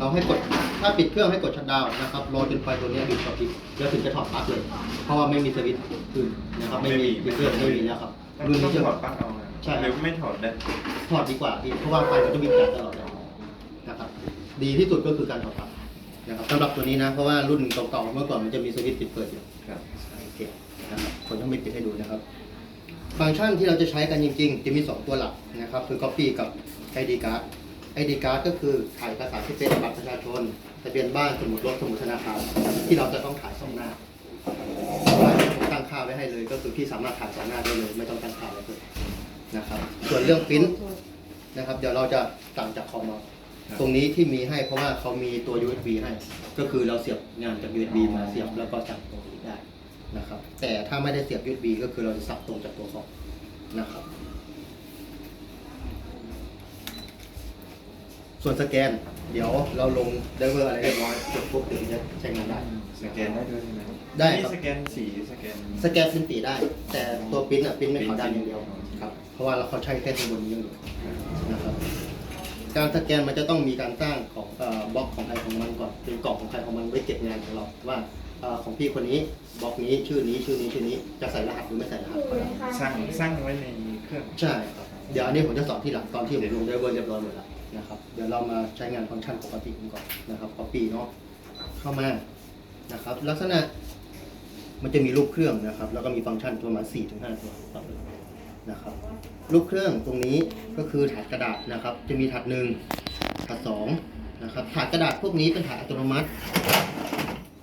เราให้กดถ้าปิดเครื่องให้กดชัดดาวน์นะครับรอจนไฟตัวเนี้ยหยุดกระพริบแล้วถึงจะถอดปลั๊กเลย เพราะว่าไม่มีสวิตช์คืนนะครับไม่มีปิดเครื่องไม่มีแล้วครับรุ่นต้อนี้งจะถอดปลั๊กเอานะใช่หรือไม่ถอดได้ถอดดีกว่าพี่เพราะว่าไฟมันจะวิ่งจัดตลอดเลยนะครับดีที่สุดก็คือการถอดปลั๊กนะครับสำหรับตัวนี้นะเพราะว่ารุ่นเก่าๆเมื่อก่อนมันจะมีสวิตช์ปิดเปิดอยู่ครับโอเคนะครับผมต้องไปปิดให้ดูนะครับฟังก์ชันที่เราจะใช้กันจริง ๆ จะมี 2 ตัวหลักนะครับคือ Copy กับ ID Card ID Card ก็คือถ่ายเอกสารที่เป็นบัตรประชาชนทะเบียนบ้านสมุดรถสมุดธนาคารที่เราจะต้องถ่ายสองหน้าผมตั้งค่าไว้ให้เลย ก็คือพี่สามารถถ่ายสองหน้าได้เลยไม่ต้องตั้งค่าไว้เลยนะครับ ส่วนเรื่องปริ้นนะครับ เดี๋ยวเราจะสั่งจากคอมเอาตรงนี้ที่มีให้เพราะว่าเขามีตัว USB ให้ ก็คือเราเสียบงานจาก USB มาเสียบแล้วก็สั่งตรงนี้ได้นะครับ แต่ถ้าไม่ได้เสียบ USB ก็คือเราจะสับตรงจากตัวคอมนะครับ ส่วนสแกน เดี๋ยวเราลงไดเวอร์อะไรเรียบร้อยกดปุ๊บถึงจะใช้งานได้ สแกนได้ด้วยใช่ไหมได้ครับ นี่สแกนสีสแกนสแกนพิมพ์ตีได้ แต่ตัวปริ้นอะปริ้นไม่ขาวดำอย่างเดียวครับเพราะว่าเราเขาใช้แค่ข้างบนนี้อย่างเดียวนะครับการสแกนมันจะต้องมีการสร้างของเอ่อบล็อกของใครของมันก่อนเป็นกล่องของใครของมันไว้เก็บงานของเราว่าเอ่อของพี่คนนี้บล็อกนี้ชื่อนี้ชื่อนี้ชื่อนี้จะใส่รหัสหรือไม่ใส่รหัสก็ได้สร้างสร้างไว้ในเครื่อง ใช่ครับเดี๋ยวอันนี้ผมจะสอนที่หลังตอนที่ผมลงไดเวอร์เรียบร้อยหมดแล้ว นะครับ เดี๋ยวเรามาใช้งานฟังก์ชันปกติกันก่อนนะครับ copy เนาะเข้ามานะครับ ลักษณะมันจะมีรูปเครื่องนะครับ แล้วก็มีฟังก์ชันประมาณ4ถึง5ตัวนะครับ รูปเครื่องตรงนี้ก็คือถาดกระดาษนะครับ จะมีถาดหนึ่งถาดสองนะครับ ถาดกระดาษพวกนี้เป็นถาดอัตโนมัติ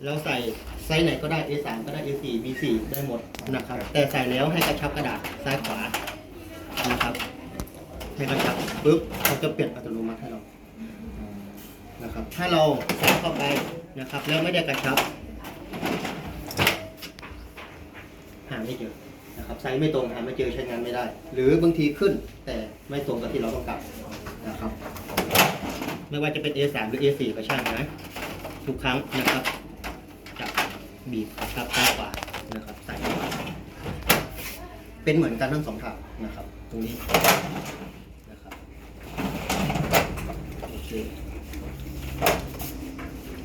เราใส่ไซส์ไหนก็ได้ A3 ก็ได้ A4 B4 ได้หมดนะครับ แต่ใส่แล้วให้กระชับกระดาษซ้ายขวานะครับ ให้กระชับปุ๊บเขาจะเปลี่ยนอัตโนมัติให้เรานะครับ ถ้าเราใส่เข้าไปนะครับ แล้วไม่ได้กระชับ หาไม่เจอนะครับไซส์ไม่ตรงหาไม่เจอใช้งานไม่ได้ หรือบางทีขึ้นแต่ไม่ตรงกับที่เราต้องการนะครับ ไม่ว่าจะเป็น A3 หรือ A4 ก็ช่างนะทุกครั้งนะครับจะบีบครับซ้ายขวานะครับใส่เป็นเหมือนกันทั้งสองทางนะครับ ตรงนี้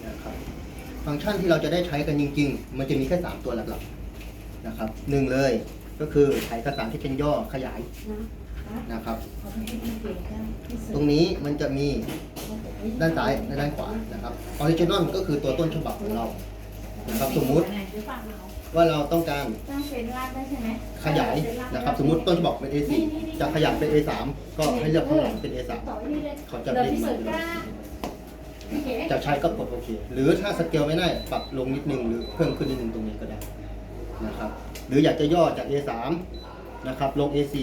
นะครับฟังก์ชันที่เราจะได้ใช้กันจริง ๆ มันจะมีแค่สามตัวหลักๆนะครับหนึ่งเลยก็คือถ่ายเอกสารที่เป็นย่อขยายนะครับ ตรงนี้มันจะมีด้านซ้ายและด้านขวานะครับออริจินอลก็คือตัวต้นฉบับของเรานะครับสมมุติ ว่าเราต้องการตั้งเป็นรากได้ใช่ไหมขยายนะครับสมมุติต้นฉบับเป็น A4 จะขยายเป็น A3 ก็ให้เลือกข้างหลังเป็น A3 ต่อที่เลยเขาจะเดี๋ยวเรียกพิมาสูจน์กล้าโอเคจะใช้ก็กดโอเค หรือถ้าสเกลไม่ได้ปรับลงนิดนึงหรือเพิ่มขึ้นนิดนึงตรงนี้ก็ได้นะครับ หรืออยากจะย่อจาก A3 นะครับลง A4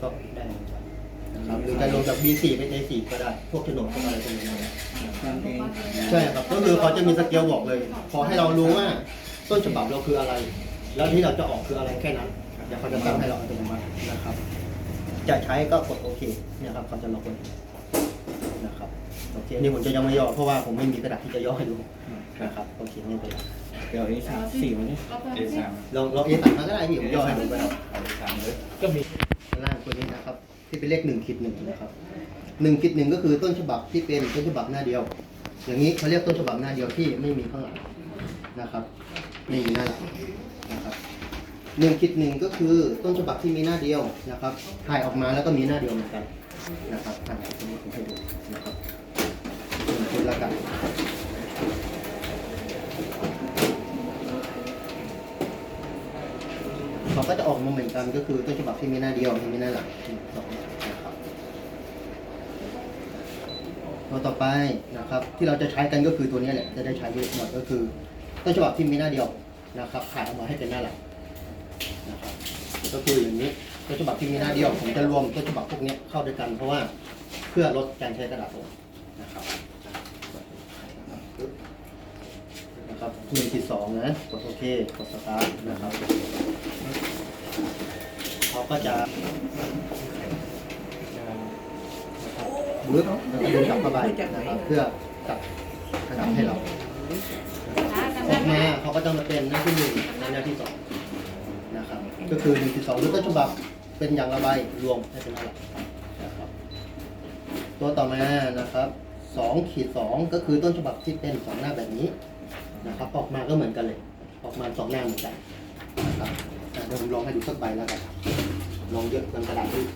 ก็ได้เหมือนกันนะครับหรือจะลงจาก B4 เป็น A4 ก็ได้ พวกโฉนดพวกอะไรพวกนี้นะใช่ครับก็คือเขาจะมีสเกลบอกเลย ขอให้เรารู้ว่า ต้นฉบับเราคืออะไร แล้วที่เราจะออกคืออะไรแค่นั้นเดี๋ยวเขาจะตั้งให้เราอัตโนมัตินะครับ จะใช้ก็กดโอเคเนี่ยครับเขาจะล็อกไว้นะครับโอเคอันนี้ผมจะยังไม่ย่อเพราะว่าผมไม่มีกระดาษที่จะย่อให้ดูนะครับโอเคไม่เป็นไรเดี๋ยวนี้สามสี่วันนี้ A3 ลองลองเอสามก็ได้พี่ผมย่อให้ดูก็ได้เอา A3 เลยก็มีข้างล่างตัวนี้นะครับ ที่เป็นเลขหนึ่งคิดหนึ่งนะครับหนึ่งคิดหนึ่งก็คือต้นฉบับที่เป็นต้นฉบับหน้าเดียว อย่างนี้เขาเรียกต้นฉบับหน้าเดียวที่ไม่มีข้างหลังนะครับไม่มีหน้าหลังนะครับหนึ่งคิดหนึ่งก็คือต้นฉบับที่มีหน้าเดียวนะครับถ่ายออกมาแล้วก็มีหน้าเดียวเหมือนกันนะครับถ่ายตรงนี้ผมให้ดูนะครับหนึ่งคิดล้วกันเขาก็จะออกมาเหมือนกันก็คือต้นฉบับที่มีหน้าเดียวที่มีหน้าหลังสองนะครับตัวต่อไปนะครับที่เราจะใช้กันก็คือตัวนี้แหละจะได้ใช้เยอะหน่อยก็คือ ต้นฉบับที่มีหน้าเดียวนะครับถ่ายออกมาให้เป็นหน้าหลังนะครับก็คืออย่างนี้ต้นฉบับที่มีหน้าเดียวผมจะรวมต้นฉบับพวกนี้เข้าด้วยกัน เพราะว่าเพื่อลดการใช้กระดาษลงนะครับนะครับหนึ่งจุดสองนะกดโอเคกดสตาร์ทนะครับเขาก็จะบึ้บแล้วก็ดึงกลับเข้าไปนะครับเพื่อจับกระดาษให้เรา ออกมาเขาก็จะมาเป็นหน้าที่หนึ่งและหน้าที่สองนะครับ ก็คือหนึ่งที่สองหรือต้นฉบับเป็นอย่างละใบรวมให้เป็นหน้าหลักนะครับ ตัวต่อมานะครับสองขีดสองก็คือต้นฉบับที่เป็นสองหน้าแบบนี้นะครับ ออกมาก็เหมือนกันเลย ออกมาสองหน้าเหมือนกันนะครับเดี๋ยวผมลองให้ดูสักใบแล้วกันลองเยอะเกินกระดาษด้วย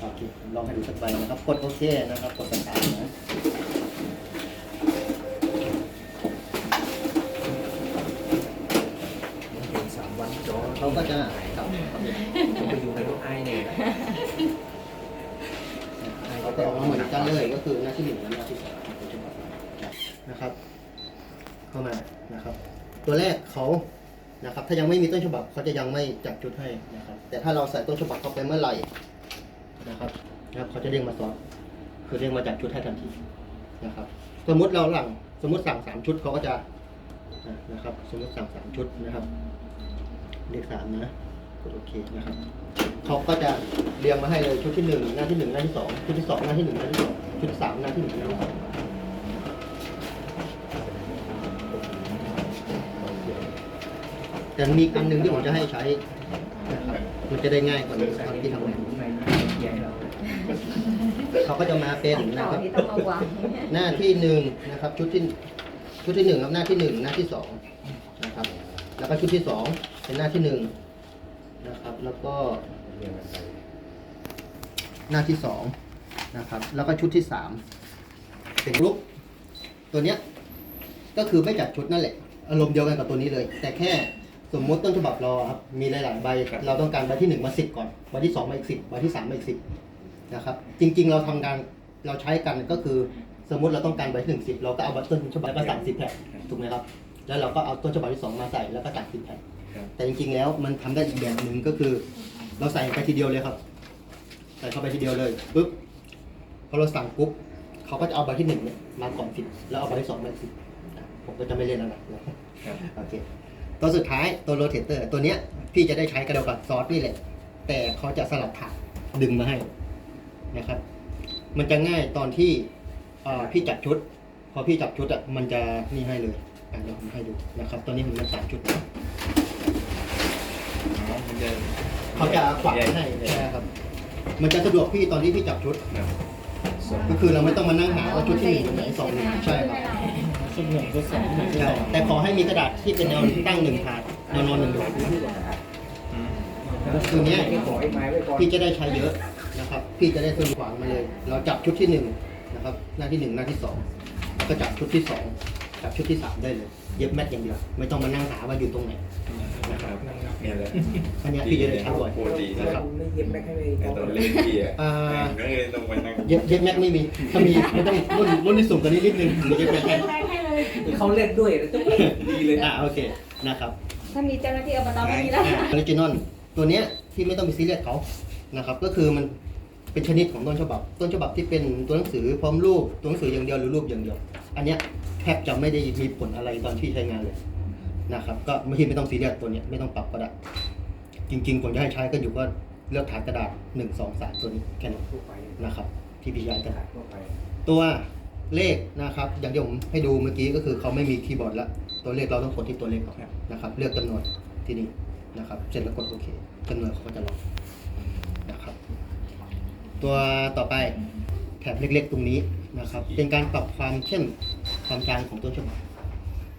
โอเคลองให้ดูสักใบนะครับ กดโอเคนะครับ กดสตาร์ทนะ เป็นสาม วันจอเขาก็จะกลับไปอยู่ในรถไอเนี่ยเขาจะออกมาเหมือนกันเลยก็คือหน้าที่หนึ่งและหน้าที่สองนะครับ เข้ามานะครับ ตัวแรกเขานะครับ ถ้ายังไม่มีต้นฉบับเขาจะยังไม่จัดจุดให้นะครับ แต่ถ้าเราใส่ต้นฉบับเข้าไปเมื่อไหร่นะครับนะครับเขาจะเรียกมาสอนคือเรียกมาจัดชุดให้ทันทีนะครับ สมมติเราหลังสมมติสั่งสามชุดเขาก็จะนะครับ สมมติสั่งสามชุดนะครับ เลขสามนะกดโอเคนะครับเขาก็จะเรียงมาให้เลยชุดที่หนึ่งหน้าที่หนึ่งหน้าที่สองชุดที่สองหน้าที่หนึ่งหน้าที่สองชุดที่สามหน้าที่หนึ่งหน้าที่สองแต่มีอีกอันหนึ่งที่ผมจะให้ใช้นะครับมันจะได้ง่ายกว่านี้ตอนที่ทำงานในใหญ่เราเขาก็จะมาเป็นต่นะอครับที่ต้องมาวางหน้าที่หนึ่งนะครับ ชุดที่ชุดที่หนึ่งครับหน้าที่หนึ่งหน้าที่สองนะครับแล้ว ก็ชุดที่สองเป็นหน้าที่หนึ่งนะครับ แล้วก็หน้าที่สองนะครับ แล้วก็ชุดที่สามเป็นลุกตัวเนี้ยก็คือไม่จัดชุดนั่นแหละ อารมณ์เดียวกันกับตัวนี้เลย แต่แค่สมมติต้นฉบับเราครับมีหลายๆใบเราต้องการใบที่หนึ่งมาสิบก่อนใบที่สองมาอีกสิบใบที่สามมาอีกสิบนะครับ จริง ๆ เราทำการเราใช้กันก็คือสมมติเราต้องการใบที่หนึ่งสิบเราก็เอาใบต้นฉบับมาสั่งสิบแผ่นถูกไหมครับ แล้วเราก็เอาต้นฉบับที่สองมาใส่แล้วก็จัดสิบแผ่นครับ แต่จริงๆแล้วมันทำได้อีกแบบหนึ่งก็คือ เราใส่ไปทีเดียวเลยครับ ใส่เข้าไปทีเดียวเลยปุ๊บพอเราสั่งปุ๊บเขาก็จะเอาใบที่หนึ่งเนี่ยมาก่อนสิบแล้วเอาใบที่สองมาสิบผมก็จะไม่เล่นอะไรนะ ครับ โอเค ตัวสุดท้ายตัวโรเตเตอร์ตัวเนี้ยพี่จะได้ใช้กระเดากับซอสนี่แหละ แต่เขาจะสลับถาดดึงมาให้นะครับ มันจะง่ายตอนที่เอ่อพี่จัดชุด พอพี่จับชุดอะมันจะนี่ให้เลย อะเดี๋ยวผมให้ดูนะครับ ตอนนี้ผมมันสามชุดนะอ๋อมันจะเขาจะขวางให้ใช่ครับ มันจะสะดวกพี่ตอนที่พี่จับชุด ครับก็คือเราไม่ต้องมานั่งหาว่าชุดที่หนึ่งชุดไหนสองใช่ครับสุดหนึ่งก็สองหนึ่งก็ใช่สองแต่ขอให้มีกระดาษที่เป็นแนวตั้งหนึ่งถาดแนวนอนหนึ่งถาดอืมคือเนี้ยขอไอ้ไม้ไว้ก่อนพี่จะได้ใช้เยอะนะครับ พี่จะได้ส่วนขวางมาเลย เราจับชุดที่หนึ่งนะครับ หน้าที่หนึ่งหน้าที่สองก็จับชุดที่สอง จับชุดที่สามได้เลย เย็บแมทอย่างเดียว ไม่ต้องมานั่งหาว่าอยู่ตรงไหนนะครับเนี่ยแหละอันเนี้ยพี่จะได้ใช้บ่อยโปรตีนนะครับไม่เย็บแม่ให้เลยไอ้ตอนเล่นเกียร์อ่าก็เลยต้องไปนั่งเย็บเย็บแม็กไม่มีถ้ามีไม่ต้องรุ่นรุ่นที่สูงกว่านี้นิดนึงถึงเย็บแม็กให้ให้เลย เขาเล่นด้วยจะดีเลยอ่าโอเคนะครับถ้ามีเจ้าหน้าที่อบตไม่มีแล้ว ออริจินอลตัวเนี้ยที่ไม่ต้องไปซีเรียสเขานะครับ ก็คือมันเป็นชนิดของต้นฉบับ ต้นฉบับที่เป็นตัวหนังสือพร้อมรูปตัวหนังสืออย่างเดียวหรือรูปอย่างเดียว อันเนี้ยแทบจะไม่ได้มีผลอะไรตอนที่ใช้งานเลยนะครับ ก็ไม่ที่ไม่ต้องซีเรียสตัวเนี้ยไม่ต้องปรับก็ได้ จริงๆผมจะให้ใช้ก็อยู่ก็เลือกฐานกระดาษหนึ่งสองสามตัวนี้แค่นั้นทั่วไปนะครับ ที่พี่ยายจะทั่วไปตัวเลขนะครับ อย่างที่ผมให้ดูเมื่อกี้ก็คือเขาไม่มีคีย์บอร์ดแล้วตัวเลขเราต้องกดที่ตัวเลขก่อนนะครับ เลือกจำนวนที่นี่นะครับ เสร็จแล้วกดโอเคจำนวนเขาก็จะล็อกนะครับ ตัวต่อไปแถบเล็กๆตรงนี้นะครับ เป็นการปรับความเข้ม ความจางของต้นฉบับ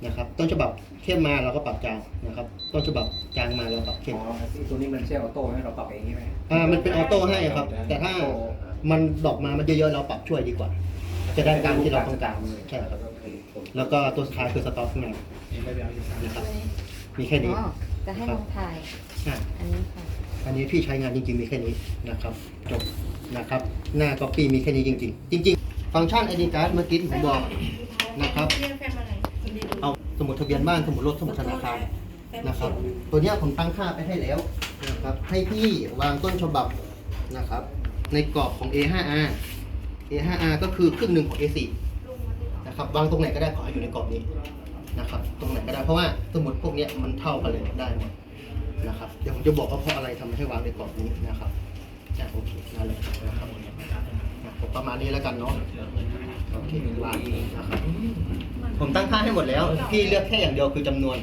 นะครับ ต้นฉบับเข้มมาเราก็ปรับจางนะครับ ต้นฉบับจางมาเราปรับเข้มอ๋อตัวนี้มันใช่ออโต้ให้เราปรับเองใช่ไหมอ่ามันเป็นออโต้ให้ครับ แต่ถ้ามันดอกมามันเยอะๆเราปรับช่วยดีกว่า จะได้ตามที่เราต้องการใช่ครับ แล้วก็ตัวสุดท้ายคือสต็อกข้างในนะครับมีแค่นี้อ๋อจะให้ลองถ่ายอะอันนี้ค่ะอันนี้พี่ใช้งานจริงๆมีแค่นี้นะครับจบนะครับ หน้าก๊อปปี้มีแค่นี้จริง ๆ จริง ๆ ฟังก์ชัน ID card เมื่อกี้ที่ผมบอก นะครับ เอาสมุดทะเบียนบ้านสมุดรถสมุดธนาคารนะครับ ตัวเนี้ยผมตั้งค่าไปให้แล้วนะครับ ให้พี่วางต้นฉบับนะครับ ในกรอบของ A5R A5R ก็คือครึ่งหนึ่งของ A4 นะครับวางตรงไหนก็ได้ขอให้อยู่ในกรอบนี้นะครับ ตรงไหนก็ได้เพราะว่าสมุดพวกเนี้ยมันเท่ากันเลยได้หมดนะครับ เดี๋ยวผมจะบอกว่าเพราะอะไรทำให้วางในกรอบนี้นะครับอะโอเคนั่นเลยนะครับอะผมประมาณนี้แล้วกันเนาะ โอเควางนะครับ ผมตั้งค่าให้หมดแล้ว พี่เลือกแค่อย่างเดียวคือจำนวน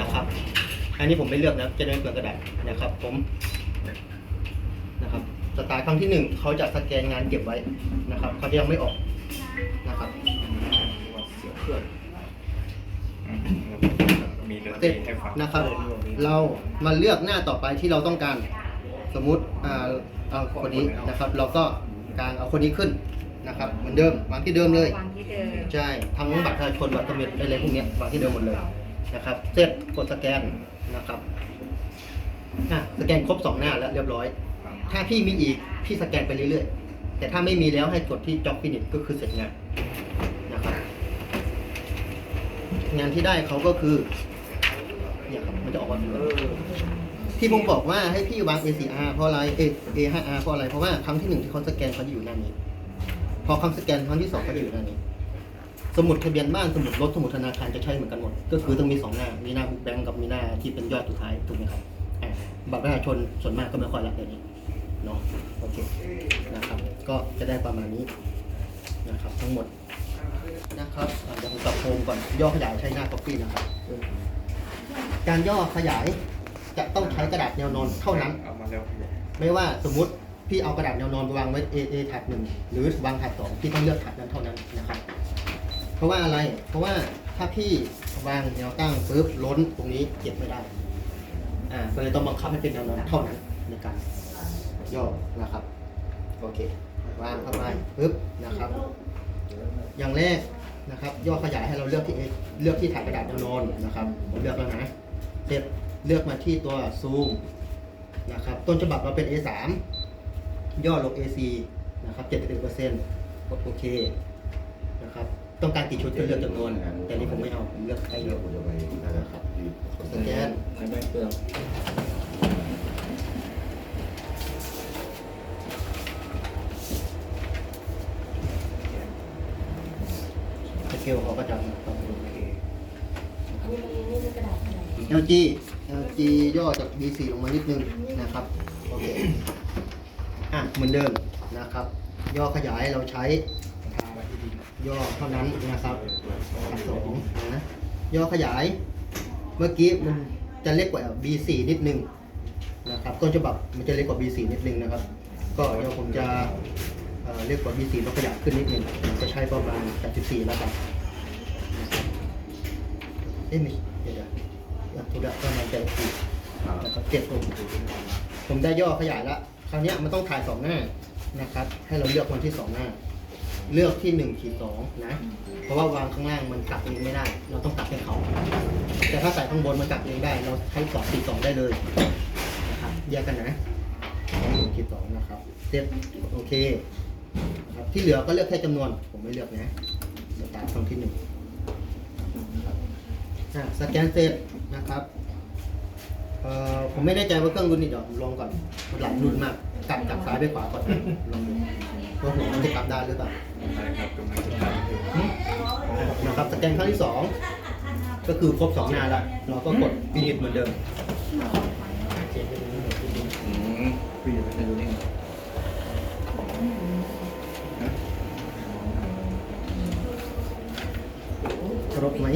นะครับ อันนี้ผมไม่เลือกนะจะได้ไม่เปลืองกระดาษนะครับ ผมนะครับสตาร์ทครั้งที่หนึ่งเขาจะสแกนงานเก็บไว้นะครับเขาจะยังไม่ออกนะครับเสียเครื่องอืมมีดนตรีให้ฟังนะครับ เรามาเลือกหน้าต่อไปที่เราต้องการ สมมุติอ่าเอาคนนี้นะครับ เราก็กางเอาคนนี้ขึ้น นะครับเหมือนเดิมวางที่เดิมเลย วางที่เดิมใช่ทั้งบัตรประชาชนบัตรทะเบียนอะไรพวกเนี้ยวางที่เดิมหมดเลยนะครับ เสร็จกดสแกนนะครับอะสแกนครบสองหน้าแล้วเรียบร้อย ถ้าพี่มีอีกพี่สแกนไปเรื่อยๆ แต่ถ้าไม่มีแล้วให้กดที่ Job Finish ก็คือเสร็จงานนะครับ งานที่ได้เขาก็คือเนี่ยครับมันจะออกมาเป็นแบบนี้ที่ผมบอกว่าให้พี่วาง A4R เพราะอะไร A A5R เพราะอะไรเพราะว่าครั้งที่หนึ่งที่เขาสแกนเขาจะอยู่หน้านี้ พอคำสแกนครั้งที่สองเขาจะอยู่หน้านี้ สมุดทะเบียนบ้านสมุดรถสมุดธนาคารจะใช้เหมือนกันหมด ก็คือต้องมีสองหน้า มีหน้าบุ๊กแบงก์กับมีหน้าที่เป็นยอดสุดท้ายถูกไหมครับอ่าบัตรประชาชนส่วนมากก็ไม่ค่อยละเดี๋ยวนี้เนาะโอเคนะครับ ก็จะได้ประมาณนี้นะครับ ทั้งหมดนะครับอ่าเดี๋ยวผมกลับโฮมก่อนย่อขยายใช้หน้า copy นะครับ การย่อขยายจะต้องใช้กระดาษแนวนอนเท่านั้น เอามาแล้วพี่ไม่ว่าสมมติ พี่เอากระดาษแนวนอนไปวางไว้ A A ถาดหนึ่งหรือวางถาดสองพี่ต้องเลือกถาดนั้นเท่านั้นนะครับ เพราะว่าอะไรเพราะว่าถ้าพี่วางแนวตั้งปุ๊บล้นตรงนี้เก็บไม่ได้อ่าก็เลยต้องบังคับให้เป็นแนวนอนเท่านั้นในการย่อนะครับโอเควางเข้าไปปุ๊บนะครับ อย่างแรกนะครับ ย่อขยายให้เราเลือกที่ A เลือกที่ถาดกระดาษแนวนอนนะครับ ผมเลือกแล้วนะเสร็จเลือกมาที่ตัวซูมนะครับ ต้นฉบับเราเป็น A3 ย่อลง AC นะครับ71%กดโอเคนะครับต้องการกี่ชุดก็เลือกจำนวน แต่นี้ผมไม่เอาผมเลือกไปเดียวนะครับสแกนใช้ใบเปลืองสเกลเขาก็จะปรับดูโอเคนี่นี่นี่กระดาษอะไร LG LG ย่อจาก B4 ลงมานิดนึงนะครับโอเคอะ เหมือนเดิมนะครับ ย่อขยายเราใช้ย่อเท่านั้นนะครับสองนะย่อขยายเมื่อกี้มันจะเล็กกว่า B4 นิดนึงนะครับต้นฉบับมันจะเล็กกว่า B4 นิดนึงนะครับ ก็เดี๋ยวผมจะเอ่อเล็กกว่า B4 ต้องขยับขึ้นนิดนึงผมจะใช้ประมาณ 84 แล้วครับเอ๊ะไม่เดี๋ยวเดี๋ยวอยากทุระประมาณ84นะครับเก็บตรงผมได้ย่อขยายแล้ว คราวนี้มันต้องถ่ายสองหน้านะครับ ให้เราเลือกวันที่สองหน้า เลือกที่หนึ่งขีดสองนะ เพราะว่าวางข้างล่างมันกลับเองไม่ได้ เราต้องกลับให้เขา แต่ถ้าใส่ข้างบนมันกลับเองได้ เราใช้สองขีดสองได้เลยนะครับแยกกันนะหนึ่งขีดสองนะครับเสร็จโอเคครับที่เหลือก็เลือกแค่จำนวน ผมไม่เลือกนะเดี๋ยวตามครั้งที่หนึ่งนะสแกนเสร็จนะครับ เออผมไม่แน่ใจว่าเครื่องรุ่นนี้เดี๋ยวผมลองก่อนหลังรุ่นมากกลับจากซ้ายไปขวาก่อนลองดูว่าผมมันจะกลับด้หรือเปล่าครับนะครับสแกนครั้งที่สองก็คือครบสองนาแล้เราก็กดปีนิดเหมือนเดิมรู้ครบไหม